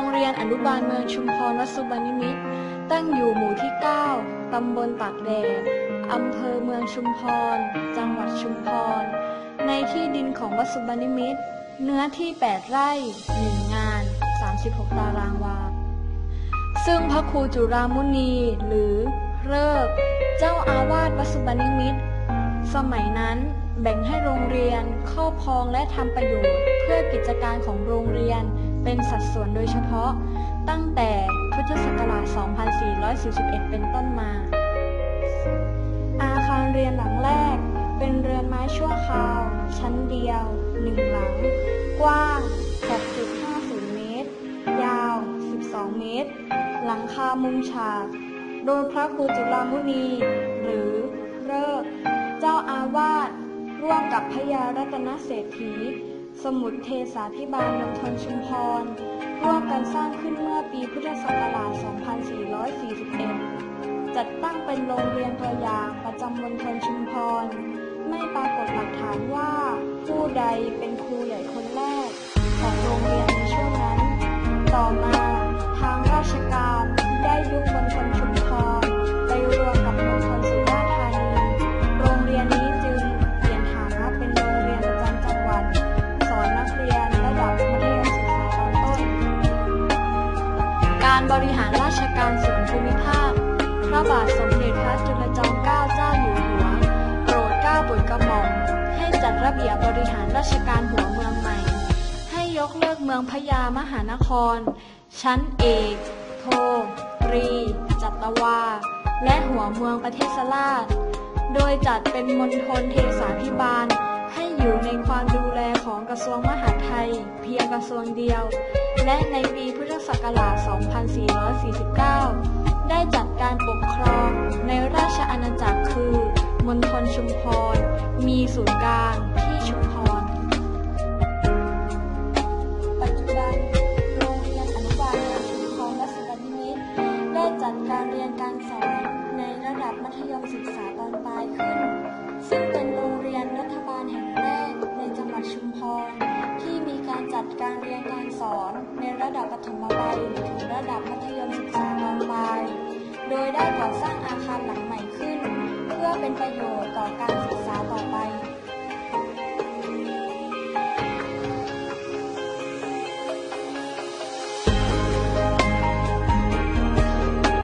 รงเรียนอนุบาลเมืองชุมพรวัดสุบรรณิมิตตั้งอยู่หมู่ที่ 9 ตำบลปากแดด อำเภอเมืองชุมพร จังหวัดชุมพร ในที่ดินของวัดสุบรรณิมิตเนื้อที่ 8 ไร่ 1 งาน 36 ตารางวา ซึ่งพระครูจุรามุนีหรือเลิกเจ้าอาวาสวัดสุบรรณิมิตสมัยนั้นแบ่งให้โรงเรียนครอบครองและทำประโยชน์ เพื่อกิจการของโรงเรียน เป็นสัดส่วนโดยเฉพาะ ตั้งแต่พุทธศักราช 2441 เป็นต้นมา อาคารเรียนหลังแรก เป็นเรือนไม้ชั่วคราว ชั้นเดียวหนึ่งหลัง กว้าง 6.50 เมตร ยาว 12 เมตร หลังคามุงฉาก โดยพระครูจุฬามุนี หรือเลิกเจ้าอาวาสร่วมกับพระยารัตนเศรษฐี สมุทรเทสาพิบาลมณฑลชุมพร ร่วมกันสร้างขึ้นเมื่อปีพุทธศักราช 2441 จัดตั้งเป็นโรงเรียนตัวอย่างประจำมณฑลชุมพร ไม่ปรากฏหลักฐานว่าผู้ใดเป็นครูใหญ่คนแรก การบริหารราชการส่วนภูมิภาค พระบาทสมเด็จพระจุลจอมเกล้าเจ้าอยู่หัว โปรดเกล้าโปรดกระหม่อมให้จัดระเบียบบริหารราชการหัวเมืองใหม่ ให้ยกเลิกเมืองพญามหานคร ชั้นเอก โทตรี จัตวา และหัวเมืองประเทศราชโดยจัดเป็นมณฑลเทศาพิบาล ให้อยู่ในความดูแลของกระทรวงมหาดไทย เพียงกระทรวงเดียว และในปีพุทธศักราช 2449 ได้จัดการปกครองในราชอาณาจักรคือมณฑลชุมพร มีศูนย์กลางที่ชุมพร ดชุมพร ที่มีการจัดการเรียนการสอนในระดับปฐมวัยถึงระดับมัธยมศึกษาตอนปลาย โดยได้ก่อสร้างอาคารหลังใหม่ขึ้น เพื่อเป็นประโยชน์ต่อการศึก